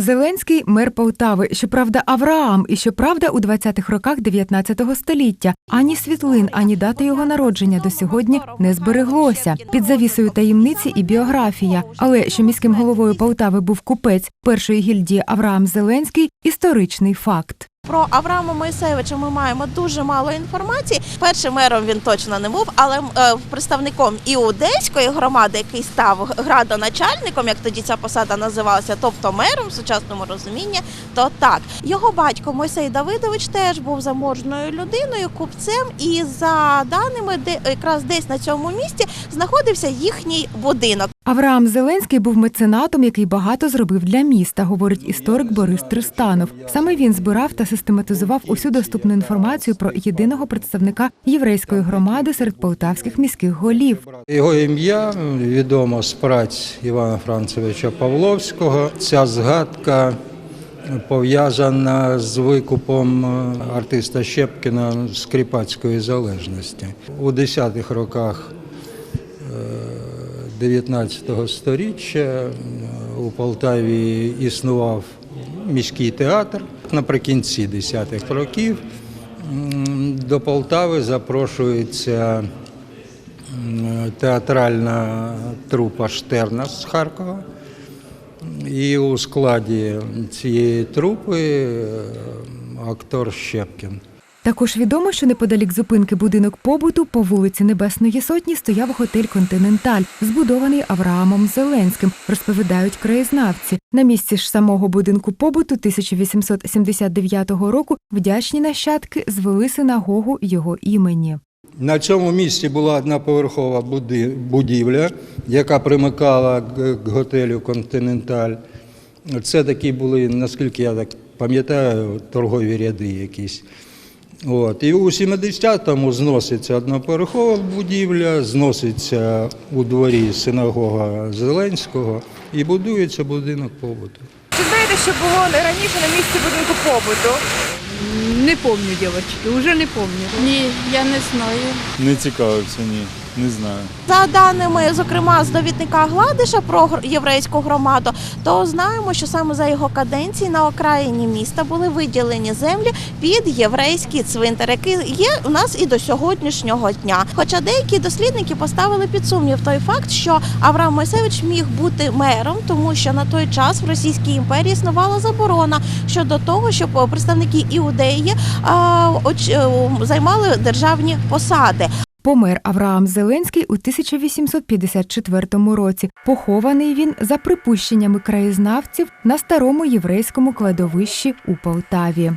Зеленський мер Полтави, щоправда, Авраам, і щоправда, у 20-х роках 19 століття. Ані світлин, ані дати його народження до сьогодні не збереглося. Під завісою таємниці і біографія. Але що міським головою Полтави був купець першої гільдії Авраам Зеленський історичний факт. Про Авраама Моїсеєвича ми маємо дуже мало інформації. Першим мером він точно не був, але е, представником іудейської громади, який став градоначальником, як тоді ця посада називалася, тобто мером в сучасному розумінні, то так. Його батько Мойсей Давидович теж був заможною людиною, купцем, і за даними, де якраз десь на цьому місці знаходився їхній будинок. Авраам Зеленський був меценатом, який багато зробив для міста, говорить історик Борис Тристанов. Саме він збирав та систематизував усю доступну інформацію про єдиного представника єврейської громади серед полтавських міських голів. Його ім'я відомо з праць Івана Францевича Павловського. Ця згадка пов'язана з викупом е, артиста Щепкіна скрипацької залежності. У 10-х роках е, 19-го сторіччя е, у Полтаві існував міський театр. Наприкінці 10-х років до Полтави запрошується театральна трупа Штерна з Харкова. І у складі цієї трупи актор Щепкін. Також відомо, що неподалік зупинки будинок побуту по вулиці Небесної Сотні стояв готель Континенталь, збудований Авраамом Зеленським, розповідають краєзнавці. На місці ж самого будинку побуту 1879 року вдячні нащадки звели синагогу його імені. На цьому місці була одноповерхова будівля, яка примикала к готелю Континенталь. Це такі були, наскільки я так пам'ятаю, торгові ряди якісь. От. І у 70-му зноситься одноповерхова будівля, зноситься у дворі синагога Зеленського і будується будинок побуту. Чи знаєте, що було раніше на місці будинку побуту? Не пам'ятаю, дівчатки, вже не пам'ятаю. Ні, я не знаю. Не цікавився, ні, не знаю. За даними, зокрема, з довідника Гладиша про єврейську громаду, то знаємо, що саме за його каденції на окраїні міста були виділені землі під єврейський цвинтар, який є у нас і до сьогоднішнього дня. Хоча деякі дослідники поставили під сумнів той факт, що Авраам Мойсевич міг бути мером, тому що на той час в Російській імперії існувала заборона щодо того, щоб представники іудеї а, оч- е, займали державні посади. Помер Авраам Зеленський у 1854 році. Похований він за припущеннями краєзнавців на старому єврейському кладовищі у Полтаві.